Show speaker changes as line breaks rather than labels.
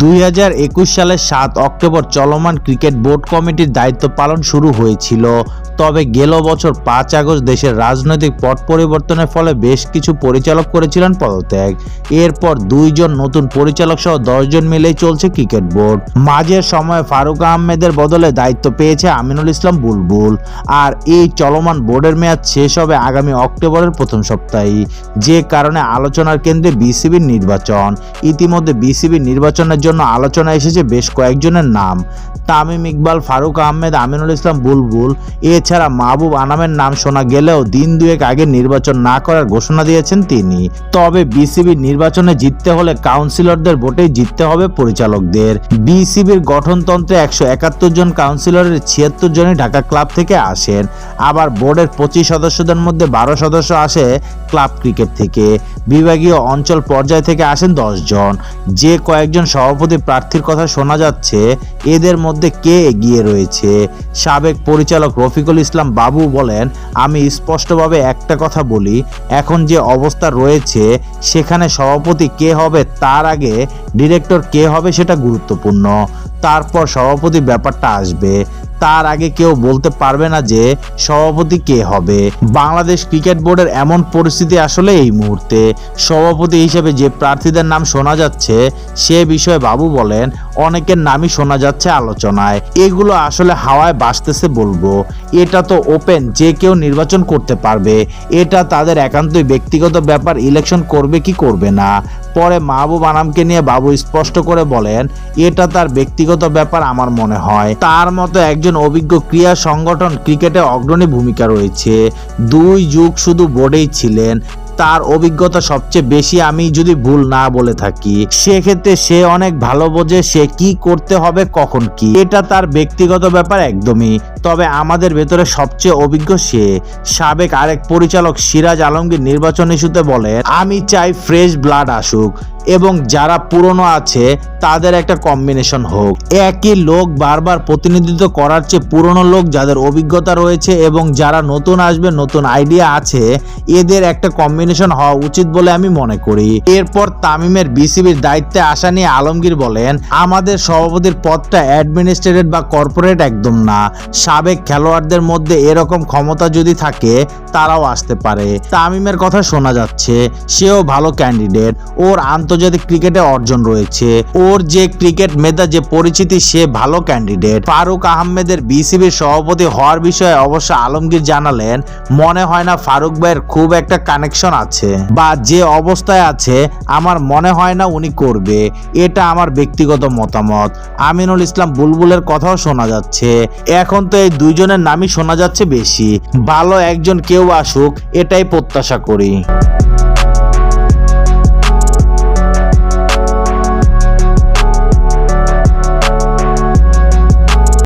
দুই হাজার একুশ সালের সাত অক্টোবর চলমান ক্রিকেট বোর্ড কমিটির দায়িত্ব পালন শুরু হয়েছিল। তবে গেল বছর পাঁচ আগস্ট দেশের রাজনৈতিক পট পরিবর্তনের ফলে বেশ কিছু পরিচালক করেছিলেন পদত্যাগ। এরপর দুইজন নতুন পরিচালক সহ দশজন মিলেই চলছে ক্রিকেট বোর্ড। মাঝের সময়ে ফারুক আহমেদের বদলে দায়িত্ব পেয়েছে আমিনুল ইসলাম বুলবুল। আর এই চলমান বোর্ডের মেয়াদ শেষ হবে আগামী অক্টোবরের প্রথম সপ্তাহে যে কারণে আলোচনার কেন্দ্রে বিসিবির নির্বাচন। ইতিমধ্যে বিসিবির নির্বাচনের জন্য আলোচনা এসেছে বেশ কয়েকজনের নাম। তামিম ইকবাল, ফারুক আহমেদ, আমিনুল ইসলাম, বুলবুল। এছাড়া মাহবুব আনামের নাম শোনা গেলেও দিন দুয়েক আগে নির্বাচন না করার ঘোষণা দিয়েছেন তিনি। তবে বিসিবির নির্বাচনে জিততে হলে কাউন্সিলরদের ভোটেই জিততে হবে পরিচালকদের। বিসিবির গঠনতন্ত্রে একশো একাত্তর জন কাউন্সিলরের ছিয়াত্তর জনই ঢাকা ক্লাব থেকে আসেন। আবার বোর্ডের পঁচিশ সদস্যদের মধ্যে বারো সদস্য আসে ক্লাব ক্রিকেট থেকে। বিভাগীয় অঞ্চল পর্যায় থেকে আসেন দশ জন। যে কয়েকজন সভাপতি প্রার্থীর কথা শোনা যাচ্ছে, এদের মধ্যে কে এগিয়ে রয়েছে? সাবেক পরিচালক রফিকুল ইসলাম বাবু বলেন, আমি স্পষ্টভাবে একটা কথা বলি, এখন যে অবস্থা রয়েছে, সেখানে সভাপতি কে হবে, তার আগে ডিরেক্টর কে হবে সেটা গুরুত্বপূর্ণ। তারপর সভাপতি ব্যাপারটা আসবে। তার আগে কেউ বলতে পারবে না যে সভাপতি কে হবে। বাংলাদেশ ক্রিকেট বোর্ডের এমন পরিস্থিতি আসলে এই মুহূর্তে। সভাপতি হিসেবে যে প্রার্থীদের নাম শোনা যাচ্ছে, সে বিষয়ে বাবু বলেন, অনেকের নামই শোনা যাচ্ছে আলোচনায়। এগুলো আসলে হাওয়ায় বাসতেছে বলব। এটা তো ওপেন, যে কেউ নির্বাচন করতে পারবে। এটা তাদের একান্তই ব্যক্তিগত ব্যাপার, ইলেকশন করবে কি করবে না। পরে মাহবুব আনামকে নিয়ে বাবু স্পষ্ট করে বলেন, এটা তার ব্যক্তিগত ব্যাপার আমার মনে হয়। তার মতো একজন অভিজ্ঞ ক্রীড়া সংগঠন ক্রিকেটে অগ্রণী ভূমিকা রয়েছে। দুই যুগ শুধু বোর্ডেই ছিলেন। তার অভিজ্ঞতা সবচেয়ে বেশি আমি যদি ভুল না বলে থাকি, সেক্ষেত্রে সে অনেক ভালো বোঝে সে কি করতে হবে, কখন কি। এটা তার ব্যক্তিগত ব্যাপার একদমই। তবে আমাদের ভেতরে সবচেয়ে অভিজ্ঞ সে। সাবেক আরেক পরিচালক সিরাজ আলমগীর নির্বাচন ইস্যুতে বলেন, আমি চাই ফ্রেশ ব্লাড আসুক। এবং যারা পুরনো আছে, তাদের একটা কম্বিনেশন হোক। একই লোক বারবার প্রতিনিধিত্ব করার চেয়ে পুরনো লোক যাদের অভিজ্ঞতা রয়েছে এবং যারা নতুন আসবে, নতুন আইডিয়া আছে, এদের একটা কম্বিনেশন হওয়া উচিত বলে আমি মনে করি। এরপর তামিমের বিসিবির দায়িত্বে আসা নিয়ে আলমগীর বলেন, আমাদের সভাপতির পদটা অ্যাডমিনিস্ট্রেটেড বা কর্পোরেট একদম না। সাবেক খেলোয়াড়দের মধ্যে এরকম ক্ষমতা যদি থাকে, তারাও আসতে পারে। তামিমের কথা শোনা যাচ্ছে, সেও ভালো ক্যান্ডিডেট ওর আন্তর্জাতিক ক্রিকেটে অর্জন রয়েছে। ওর যে ক্রিকেট মেধা, যে পরিচিতি, সে ভালো ক্যান্ডিডেট ফারুক আহমেদের বিসিবির সভাপতি হওয়ার বিষয়ে অবশ্য আলমগীর জানালেন, মনে হয় না ফারুক ভাইয়ের খুব একটা কানেকশন আছে বা যে অবস্থায় আছে, আমার মনে হয় না উনি করবে। এটা আমার ব্যক্তিগত মতামত। আমিনুল ইসলাম বুলবুলের কথাও শোনা যাচ্ছে। এখন তো এই দুইজনের নামই শোনা যাচ্ছে বেশি। ভালো একজন কেউ আসুক, এটাই প্রত্যাশা করি।